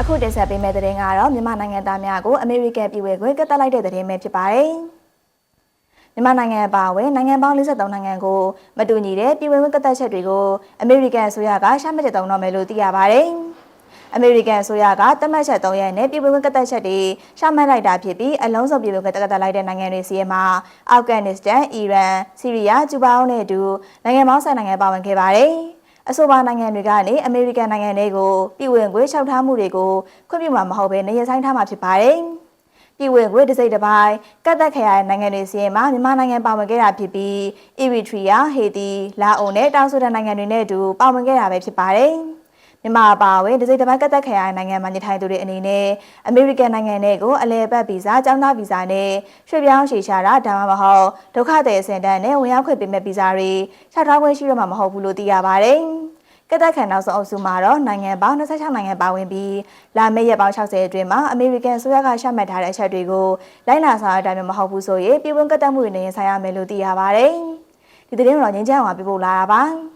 အခုတင်ဆက်ပေးမယ့်သတင်းကတော့မြန်မာနိုင်ငံသားများကိုအမေရိကန်ပြည်ဝေခွင့်ကတ်တက်လိုက်တဲ့သတင်းပဲဖြစ်ပါတယ်။မြန်မာနိုင်ငံအပါအဝင်နိုင်ငံပေါင်း53နိုင်ငံကိုမတူညီတဲ့ပြည်ဝေခွင့်ကတ်တက်ချက်တွေကိုအမေရိကန်အစိုးရကရှာမှတ်ချက်တုံးတော့မယ်လို့သိရပါတယ်။အမေရိကန်အစိုးရကတတ်မှတ်ချက်3ရက်နဲ့ပြည်ဝေခွင့်ကတ်တက်ချက်တွေရှာမှတ်လိုက်တာဖြစ်ပြီးအလုံးစုံပြည်ဝေခွင့်ကတ်တက်လိုက်တဲ့နိုင်ငံတွေစီးရဲမှာအာဖဂန်နစ္စတန်၊အီရန်၊ဆီးရီးယား၊ကျူဘားနဲ့အတူနိုင်ငံပေါင်းဆိုင်နိုင်ငံပါဝင်ခဲ့ပါတယ်။ အဆိုပါနိုင်ငံတွေကနေအမေရိကန်နိုင်ငံတွေကိုပြည်ဝင်ခွင့်လျှောက်ထားမှုတွေကိုခွင့်ပြုမှာမဟုတ်ဘဲနေရဆိုင်ထားမှာဖြစ်ပါတယ်။ပြည်ဝင်ခွင့်တစ်စိတ်တစ်ပိုင်းကတ်သက်ခရိုင်နိုင်ငံတွေစီရင်မှာမြန်မာနိုင်ငံပါဝင်ခဲ့တာဖြစ်ပြီးအီရီထရီယာ၊ဟေတီ၊လာအိုနဲ့တောင်ဆူဒန်နိုင်ငံတွေနဲ့အတူပါဝင်ခဲ့တာပဲဖြစ်ပါတယ်။ မြန်မာအပါအဝင်ဒစိတ်တစ်ပိုင်းကတ်သက်ခရိုင်နိုင်ငံမှာနေထိုင်သူတွေအနေနဲ့အမေရိကန်နိုင်ငံတွေကိုအလဲပတ်ဗီဇာ၊ကျောင်းသားဗီဇာနဲ့ရွှေ့ပြောင်းရှေ့ရှာတာဒါမှမဟုတ်ဒုက္ခသည်အဆင့်တန်းနဲ့ဝင်ရောက်ခွင့်ပေးမဲ့ဗီဇာတွေချထားခွင့်ရှိရမှာမဟုတ်ဘူးလို့သိရပါတယ်။ကတက်ခံနောက်ဆုံးအုပ်စုမှာတော့နိုင်ငံပေါင်း26နိုင်ငံပါဝင်ပြီးလာမယ့်ရက်ပေါင်း60အတွင်းမှာအမေရိကန်ဆိုရကရှမှတ်ထားတဲ့အချက်တွေကိုလိုက်နာဆောင်ရွက်တာမျိုးမဟုတ်ဘူးဆိုရင်ပြည်ဝင်ကတ်တက်မှုတွေနဲ့ရင်ဆိုင်ရမယ်လို့သိရပါတယ်။ဒီသတင်းကိုတော့ငင်းချမ်းအောင်ပြပို့လာတာပါ။